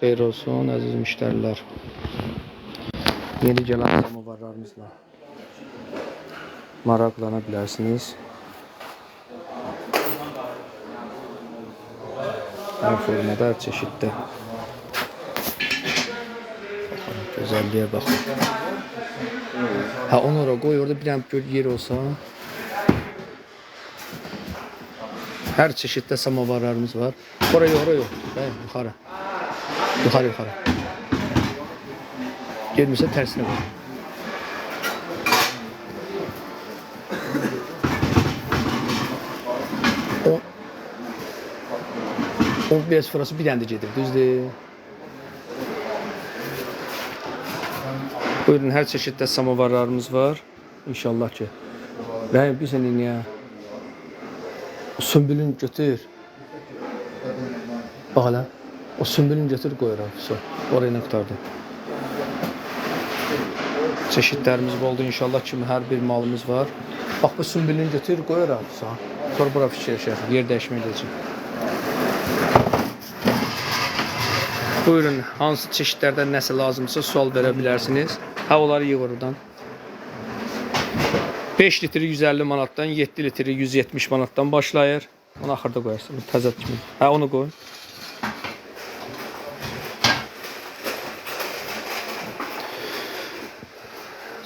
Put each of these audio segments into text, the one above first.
Xeyir olsun əziz müştərilər. Yeni gələn samovarlarımızla maraqlana bilərsiniz. Hər formada, hər çeşiddə. Baxın, gözəlliyə baxın. Ha onu ora qoy, orada bir dənə gör yer olsa. Hər çeşiddə samovarlarımız var. Oraya, oraya. Bəy, yuxarı. Yuxarı, yuxarı. Gelmirsə tərsinə qoy. O O biraz fırası bir də gedir, düzdür? Buyurun, hər çeşiddə samovarlarımız var. İnşallah ki. Ben bir senin ya. Sümbülün götür. Bak hele. O sümbülün götür koyuram. So. Oraya ne kurtardı. Çeşitlerimiz oldu inşallah kimi her bir malımız var. Bak bu sümbülün götür koyuram. So. Sonra bura fikirləşək. Yer dəyişmək edəcək. Buyurun, hansı çeşitlərdən nəsə lazımsa sual verə bilərsiniz. Ha onları yığ oradan. 5 litri 150 manatdan 7 litri 170 manatdan başlayır. Onu axırda qoyarsan. Təzə kimi. Hə onu qoy.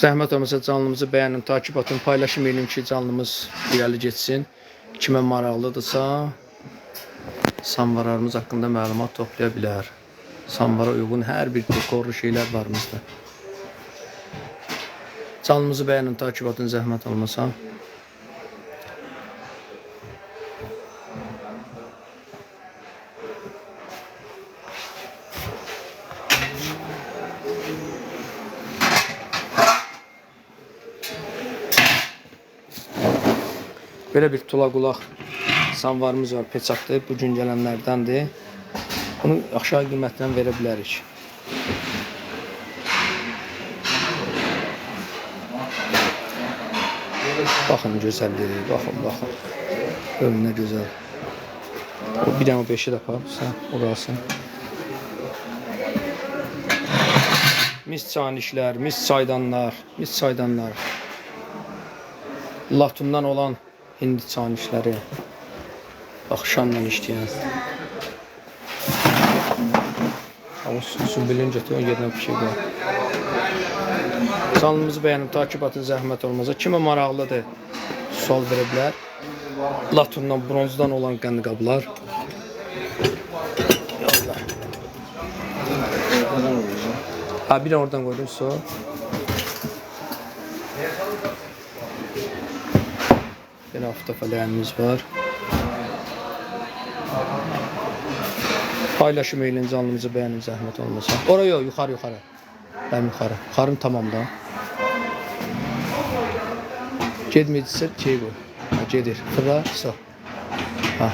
Zəhmət olmasa canlımızı bəyənin, takip atın, paylaşım edin ki, canlımız irəli getsin. Kimə maraqlıdırsa, samvarlarımız haqqında məlumat toplaya bilər. Samvara uyğun hər bir dekorlu şeylər var bizdə. Canlımızı bəyənin, takip atın, zəhmət olmasa. Belə bir tula qulaq samvarımız var, peçatlı. Bu gün gələnlərdəndir. Bunu aşağı qiymətlə verə bilərik. Baxın gözəlliyi, baxın, baxın. Görün gözəl. O bir dənə beşi də apar, sən orası. Mis çanişlər, mis çaydanlar, mis çaydanlar. Latundan olan hindi çanişləri. Bax, şanla işləyən. Ama sümbülün götür, o yerinə bir şey qoy. Kanalımızı bəyənib, takip atın, zəhmət olmasa. Kimə maraqlıdır, sual verə bilər. Latundan, bronzdan olan qəndqablar. Yallah. Ha, bir oradan qoydum, su. Belə aftafələyimiz var. Paylaşım edin, canlımızı bəyənin, zəhmət olmasa. Ora yox, yuxarı, yuxarı. Həm yuxarı. Xarın tamamda. Getməyəcəksə şey qoy. Ha, gedir. Fırla, sağ. Ha.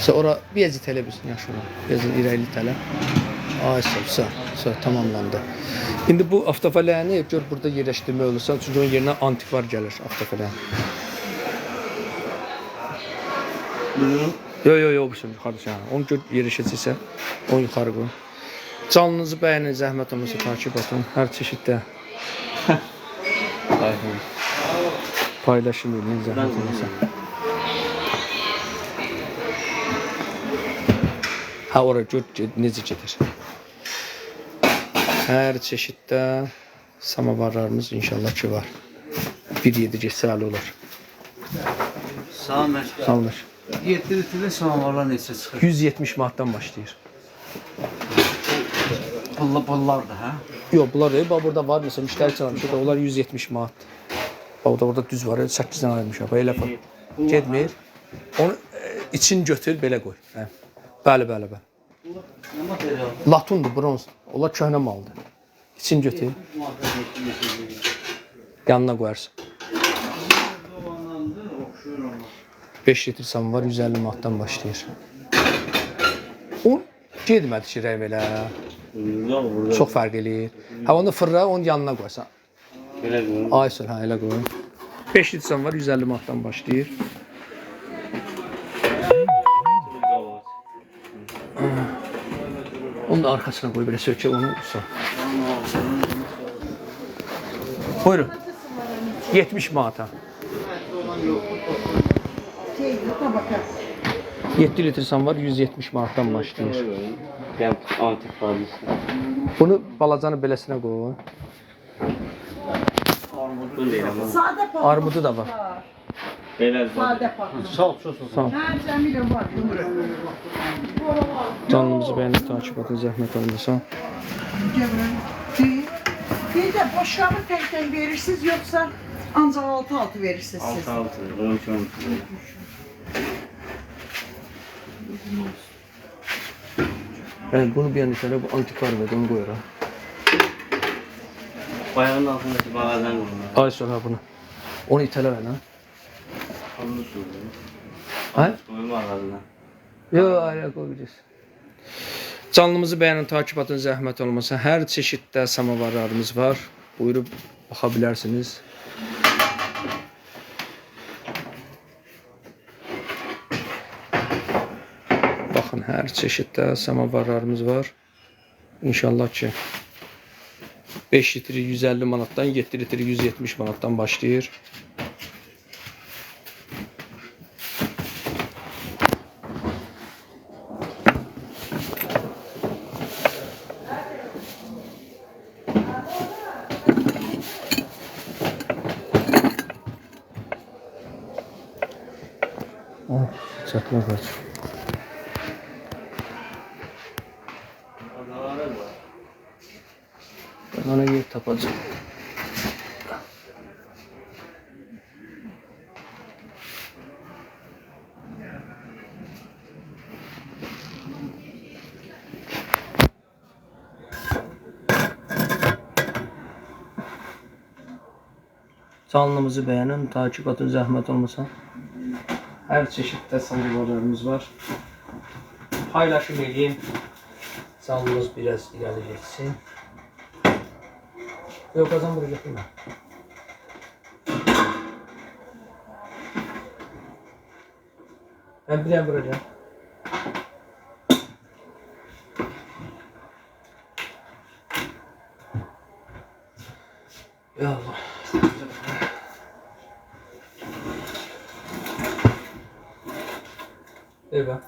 Sə ora bir əzi tələ bilsin, olar. Biraz irəli tələ. Ay sağ, sağ, sağ, tamamlandı. İndi bu avtofələni gör burada yerləşdirmək olursa, çünki onun yerinə antikvar gəlir avtofələn. Yo yo yo bu şimdi yuxarı çağır. Onu gör yerləşəcəksə, onu yuxarı qoy. Canınızı bəyənin, zəhmət olmasa takip atın. Hər çeşiddə paylaşım edin, zəhmət olmasa. Ha ora gör necə gedir. Hər çeşiddə samavarlarımız inşallah ki var. Bir yedi getsə əli olar. Sağ məşğul. Salınır. 7 litrli samovarlar neçə çıxır? 170 manatdan başlayır. Pulla pullar da hə? Yox, bunlar deyil. Bax burada var məsələn müştəri çalmışıq. Onlar 170 manat. Bax burada burada düz var. 8-dən ayırmışam. Elə falan. Getmir. Onu e, için götür belə qoy. Hə. Bəli, bəli, bəli. Latundur, bronz. Onlar köhnə maldır. İçin götür. Yanına qoyarsın. 5 litr sam var, 150 manatdan başlayır. Un getmədi ki, rəy belə. Çox fərq eləyir. Ha onu fırla, onun yanına qoysan. Belə qoyun. Ay sür, hə elə qoy. 5 litr var, 150 manatdan başlayır. Onu da arkasına koy böyle sökçe onu sor. Buyurun. 70 manata. Şey, tabaka. 7 litresen var 170 manattan başlayır. Ben antik fazlası. Bunu balacanı beləsinə qoy. Armudu da var. Beyler Sade patlıcan. Sağ ol, sağ var. Canlımızı bəyənib takip edin, zəhmət olmasa. Bir, boşluğunu tek tek verirsiniz yoksa ancak altı altı verirsiniz siz. Altı altı. On üç on üç. Yəni bunu bir tane bu antikvar və onu qoyuram. Bayağının altındaki bağlardan kurma. Ay sonra bunu. Onu itələ ver lan. Hamlı sordu. Ha? Koyma ağzına. Yo, qoy bilirsən. Canlımızı bəyənin, takip edin, zəhmət olmasa. Hər çeşiddə samavarlarımız var. Buyurub baxa bilərsiniz. Baxın, hər çeşiddə samavarlarımız var. İnşallah ki 5 litri 150 manatdan 7 litri 170 manatdan başlayır. Canlımızı beğenin, takip edin, zahmet olmasa. Her çeşitdə sandıqlarımız var. Paylaşım edeyim. Canlımız biraz ileri geçsin. Yok adam buraya getirme. Ben bir daha vuracağım. Ya Allah. Ver bak.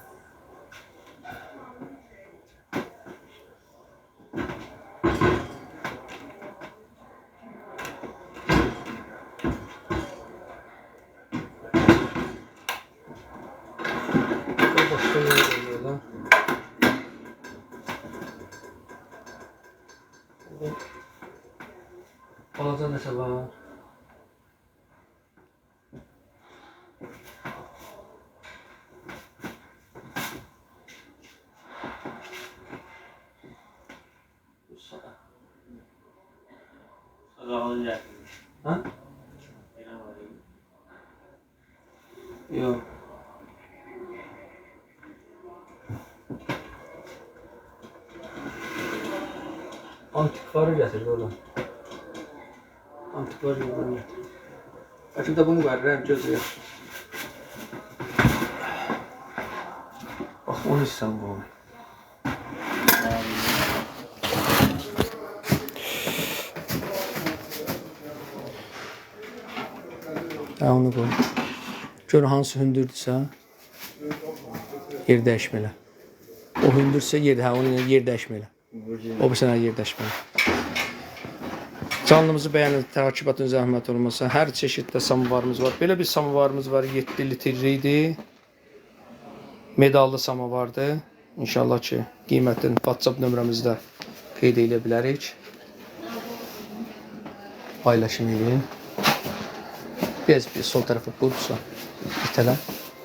Bu başka yere geliyor lan. Bu- Balaca nəsə var. Bu sana. Alacak. Ha? Yok. Antikvarı getirdi oradan. Antikvarı oradan getirdi. Açık da bunu veririm gözü Bak onu sen onu koy. Gör hansı hündürdürsə yer dəyişmələ. O hündürsə yer, hə onu yer dəyişmələ. O bir sənə yer dəyişmələ. Canlımızı bəyənin, edin zəhmət olmasa. Hər çeşiddə samovarımız var. Belə bir samovarımız var, 7 litrli idi. Medallı samovardır. İnşallah ki, qiymətini WhatsApp nömrəmizdə qeyd edə bilərik. Paylaşım edin. Biraz bir sol tərəfə vurursa, itələ.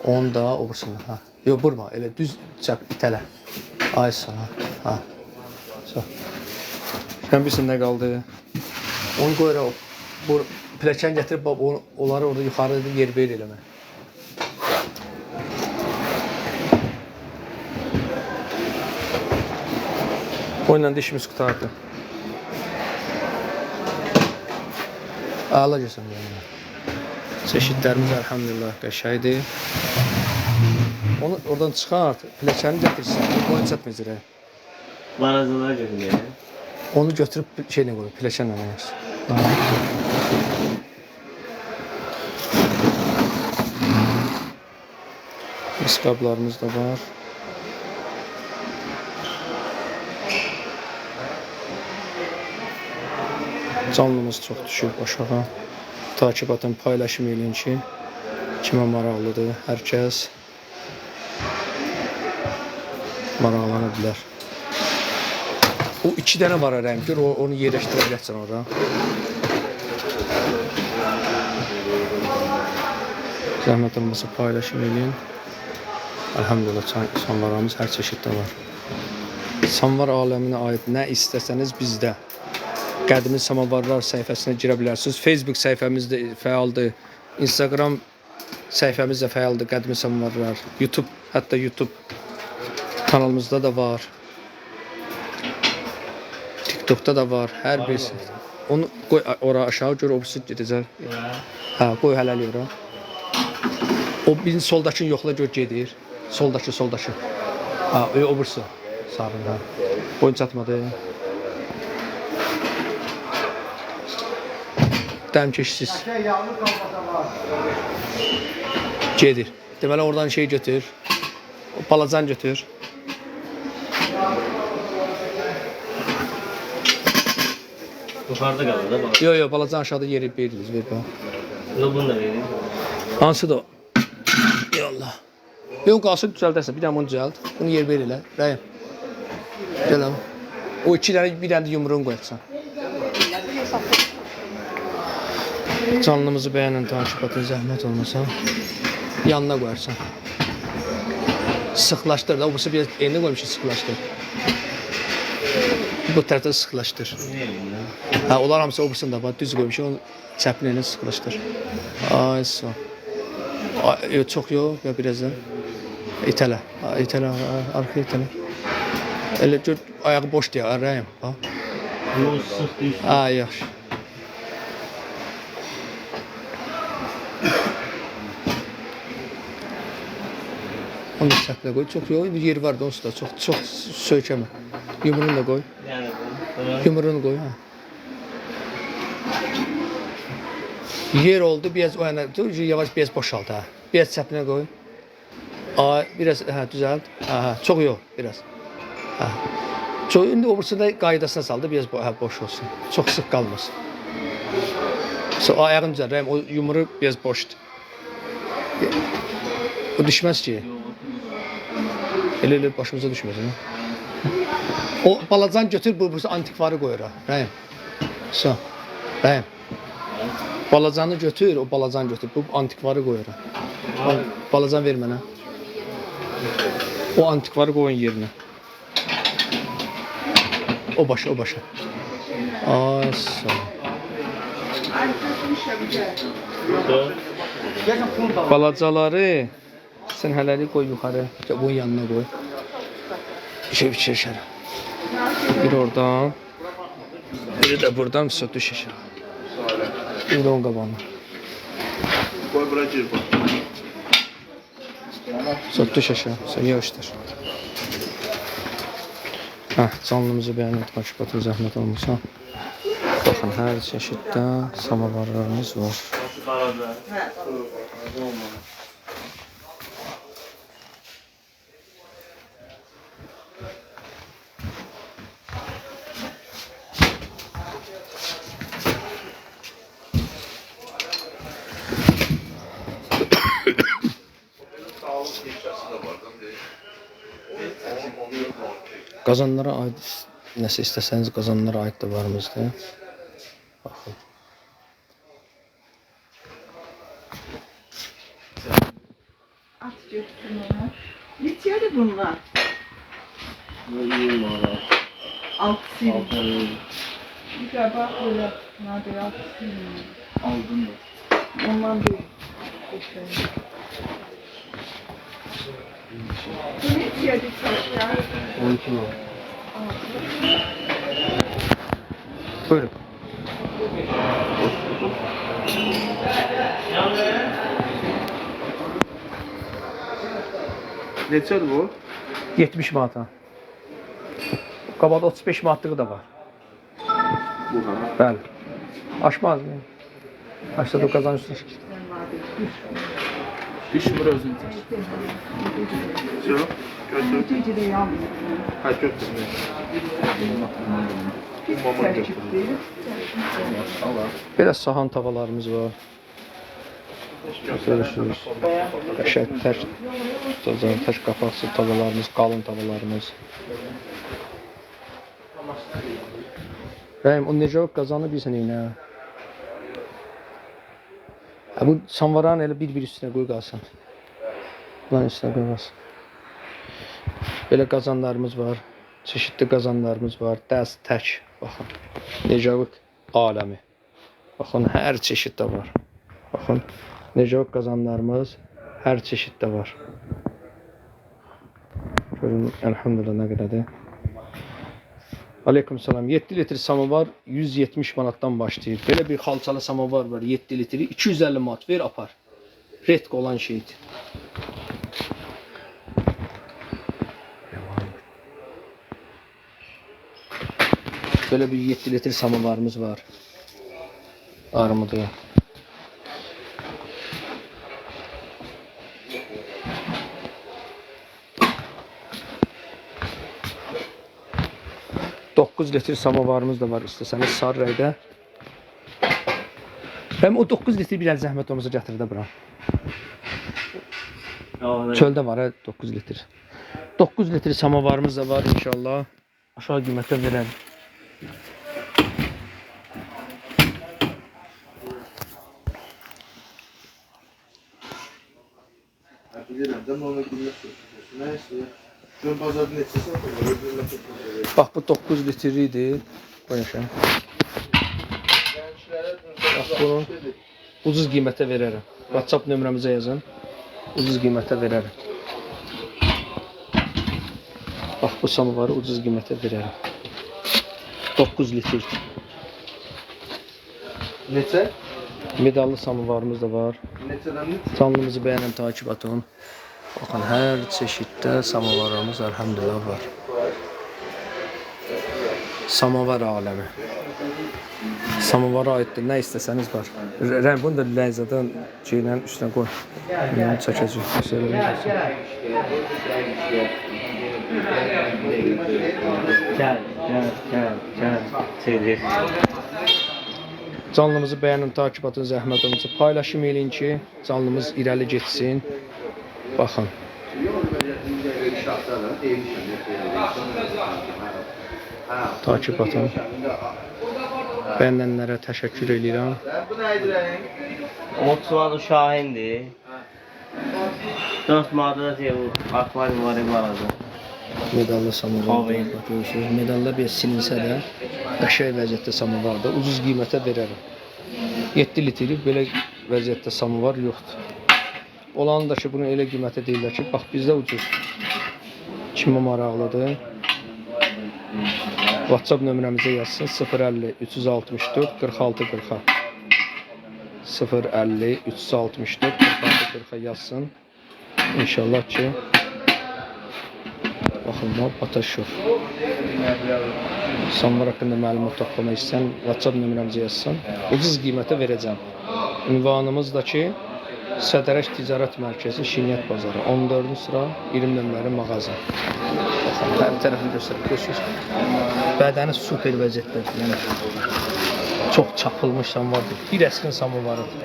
Onu da o birisini, ha. Yox, vurma, elə düz çək, itələ. Ay sağ, ha. Bilirsən nə qaldı? Onu qoyur o. Bu pilləkən gətirib bab onu, onları orada yuxarıda yer ver eləmə. Oyunla dişimiz qutardı. Ağlacasın yani. Çeşitlərimiz elhamdülillah qəşəngdir. Onu oradan çıxar, pilləkəni gətirsən, boyun çatmayacaq. Barazalar götürüyor. Onu götürüp şeyle koy, pləşənlə yaz. Mis qablarımız da var. Canlımız çox düşüb aşağı. Takip atın, paylaşım eləyin ki, kimə maraqlıdır, hər kəs maraqlana bilər. O iki dənə var ərəyim. Gör onu yerləşdirə bilərsən ora. Zəhmət olmasa paylaşım eləyin. Elhamdülillah samvarlarımız hər çeşiddə var. Samvar aləminə aid nə istəsəniz bizdə. Qədimi Samavarlar səhifəsinə girə bilərsiniz. Facebook səhifəmiz də fəaldır. Instagram səhifəmiz də fəaldır. Qədimi Samavarlar. YouTube, hətta YouTube kanalımızda da var. TikTok'ta da var. Hər birisi. Onu qoy ora aşağı gör o birisi gedəcək. Hə, qoy hələlik ora. O birin soldakını yoxla gör gedir. Soldakı, soldakı. Ha, o, o birisi. Sağında. Boyun çatmadı. Dəm keçsiz. Gedir. Deməli oradan şey götür. O balacan götür. Yukarıda kalır da bak. Yo yo balacan aşağıda yeri veririz ver bax. Bunu bunu da vereyim. Hansı da o? Yallah. Yox qalsın düzəldərsən. Bir dənə bunu düzəld. Bunu yer ver elə. Rəyim. Gəl ama. O iki dənə bir dənə də yumruğunu qoyacaqsan. Canlımızı bəyənin takip atın zəhmət olmasa. Yanına qoyarsan. Sıxlaşdır da. Bu biraz elini qoymuş sıxlaşdır. Bu tərəfdə sıxlaşdır. Hə, onlar hamısı o birisində bax, düz qoymuşam, onu çəpinə ilə sıxlaşdır. Ay sağ. Ay, yox, çox yox, ya birazdan. İtələ, itələ, arxa itələ. Elə gör, ayağı boş deyə, arayım, bax. Bu sık çəpinə qoy, çox yox, bir yeri var da onsuz da, çox, çox söykəmə. Yumruğunu da qoy, Yani. Tamam. yumruğunu qoy, hə. Yer oldu, biraz o yana, dur, yavaş biraz boşalt ha. Biraz çəpinə qoy. Aa, biraz hə düzəlt. Hə, hə, çox yox, biraz. Hə. Çox indi o birisini də qaydasına saldı, biraz bo hə, boş olsun. Çox sıx qalmasın. So ayağın düzəlt, rəhim, o yumru biraz boşdur. O düşməz ki. Elə elə başımıza düşməz. Hə? O balacan götür, bu birisi antikvarı qoyur. Rəhim. So. Rəhim. Balacanı götür, o balacan götür. Bu antikvarı qoyur. Balacan ver mənə. O antikvarı qoyun yerinə. O başa, o başa. Ol. Balacaları sən hələlik qoy yuxarı. Bunun yanına qoy. Bir şey biçir aşağı. Bir oradan. Biri de buradan sonra düş aşağı. Bir de. Koy çırpı. Sonra düş aşağı. Sonra yavaşdır. Hə, canlımızı bəyənin takip atın zəhmət olmasa. Baxın, hər çeşiddə samavarlarımız var. Qazanlara aid nəsə istəsəniz qazanlara aid də var bizdə. Baxın. At götürün onu. Bitiyordu bunlar. Mi valla? Alt sil. Altı Bir galiba böyle. Nadir alt sil. aldın mı? Ondan değil. Götürün. Bu bitiyordu çocuklar. 12 mi? Buyurun. Neçədir bu? 70 manata. Qabaqda 35 manatlığı da var. Bu ha. Bəli. Aşmaz mı? Aşsa da kazanırsın. Düşmür özün çək. Yok. Götür. Ha götür. Mama götür. Belə sahan tavalarımız var. Görürsünüz. Qəşəng tək tutacaq, tək qapaqsız tavalarımız, qalın tavalarımız. Rəhim, o necə qazanı bilsən nə? Ha, bu samvaran elə bir-bir üstünə qoy qalsın. Bunların üstünə qoy qalsın. Belə qazanlarımız var. Çeşidli qazanlarımız var. Dəst tək. Baxın. Necavik aləmi. Baxın, hər çeşiddə var. Baxın, Necavik qazanlarımız hər çeşiddə var. Görün, elhamdülillah nə qədərdir. Aleyküm salam. 7 litr samovar 170 manatdan başlayır. Belə bir xalçalı samovar var 7 litri 250 manat ver apar. Retk olan şeydir. Böyle bir 7 litre samovarımız var. Armudu. Dokuz litre samovarımız da var isteseniz sarı rəydə. Hem o 9 litre biraz zəhmət olmasa gətir də bura. Çöldə var hə 9 litre. 9 litre samovarımız da var inşallah. Aşağı qiymətə verərik. Bilirəm də onu bilmək Nəysə. Satır? Öldürmək çox Bax bu 9 litre idi. Qoy aşağı. Gənclərə Bax bunu ucuz qiymətə verərəm. WhatsApp nömrəmizə yazın. Ucuz qiymətə verərəm. Bax bu samovarı ucuz qiymətə verərəm. 9 litr. Neçə? Medallı samovarımız da var. Neçədən neçə? Kanalımızı beğenen takip atın. Bakın her çeşitte samovarımız elhamdülillah var. Samovar alemi. Samovara aittir. Ne isteseniz var. Ren bunu da şeyle üstüne koy. Yani çekeceğim. Gel, gel, gel, gel. Şeydir. Canlımızı beğenin, takip atın, zəhmət olunca paylaşım eləyin ki, canlımız irəli getsin. Baxın. Takip atın. Bəyənənlərə təşəkkür edirəm. Motsuvadu Şahin'dir. 4 manada şey akvaryum var ibarədə. Medallı samovar. Görürsünüz, medallar bir silinsə də qəşəng vəziyyətdə samovarda ucuz qiymətə verərəm. 7 litri belə vəziyyətdə samovar yoxdur. Olanı da ki, bunu elə qiymətə deyirlər ki, bax bizdə ucuz. Kimə maraqlıdır? WhatsApp nömrəmizə yazsın 050 364 46 40. 050 364 46 40 yazsın. İnşallah ki Baxın Bataşov. Samvar haqqında məlumat toplamaq istəyən WhatsApp nömrəmizə yazsın. Ucuz qiymətə verəcəm. Ünvanımız da ki Sədərək Ticarət Mərkəzi Şinyət Bazarı 14-cü sıra 20 nömrəli mağaza. Baxın, hər tərəfini göstərib görürsünüz. Bədəni super vəziyyətdədir. Yəni çox çapılmış samovardır. Bir əskin samovarıdır.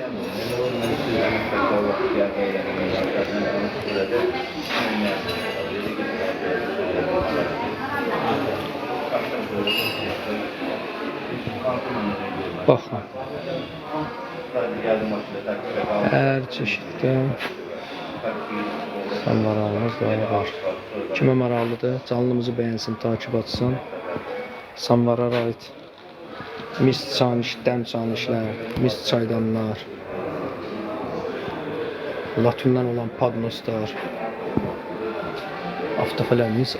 Baxın. Hər çeşiddə samovarlarımız da var. Kimə maraqlıdır, canlımızı bəyənsin, takip atsın. Samvarlara aid mis çaniş, dəm çanişlər, mis çaydanlar, latündən olan padnoslar, aftafələ, mis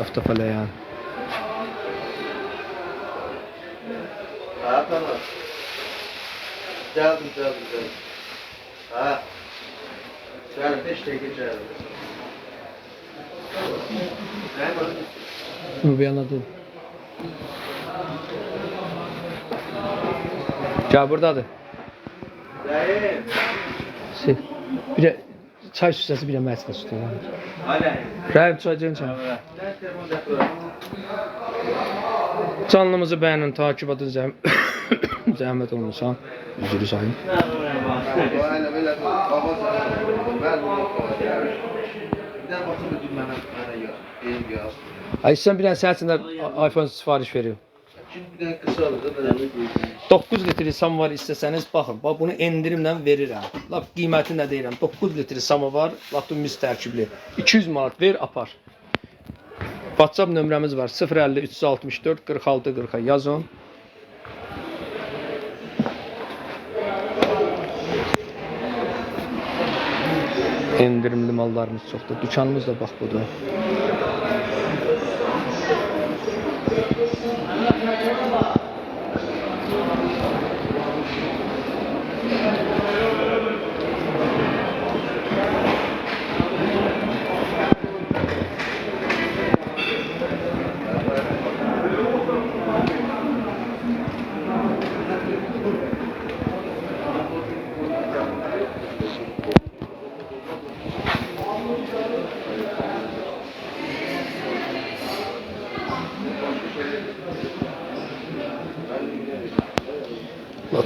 tamam. Geldim geldim geldim. Ha. Geldim 5 dakika geldim. Ne var? Bu bir dur. Gel buradadır. Şey, bir de çay süsəsi, bir də mərcə sütü. Rəhim çaycın çay. Canlımızı bəyənin, takip edin, zəhm zəhmət olmuşsan. Üzürü sayın. Ver bunu koyar. Bir de bakın bir mənə mənə yaz. Eyb yaz. Ay dənə sənin üçün də iPhone mənə qoyayım. 9 litr samovar istəsəniz baxın, bax bunu endirimlə verirəm. Lap qiyməti nə deyirəm? 9 litr samovar, latummis tərkibli. 200 manat ver, apar. WhatsApp nömrəmiz var. 050 364 46 40 yazın. Endirimli mallarımız çoxdur. Dükanımız da bax budur.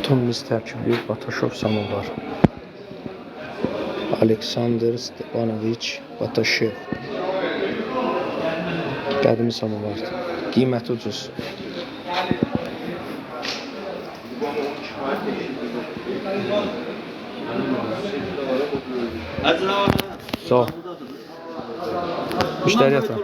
Latommis tərkibli Batashov samovar. Aleksandr Stepanovich Batashev. Qədimi samovardır. Qiyməti ucuz. Sağ ol. Müştəri yatan.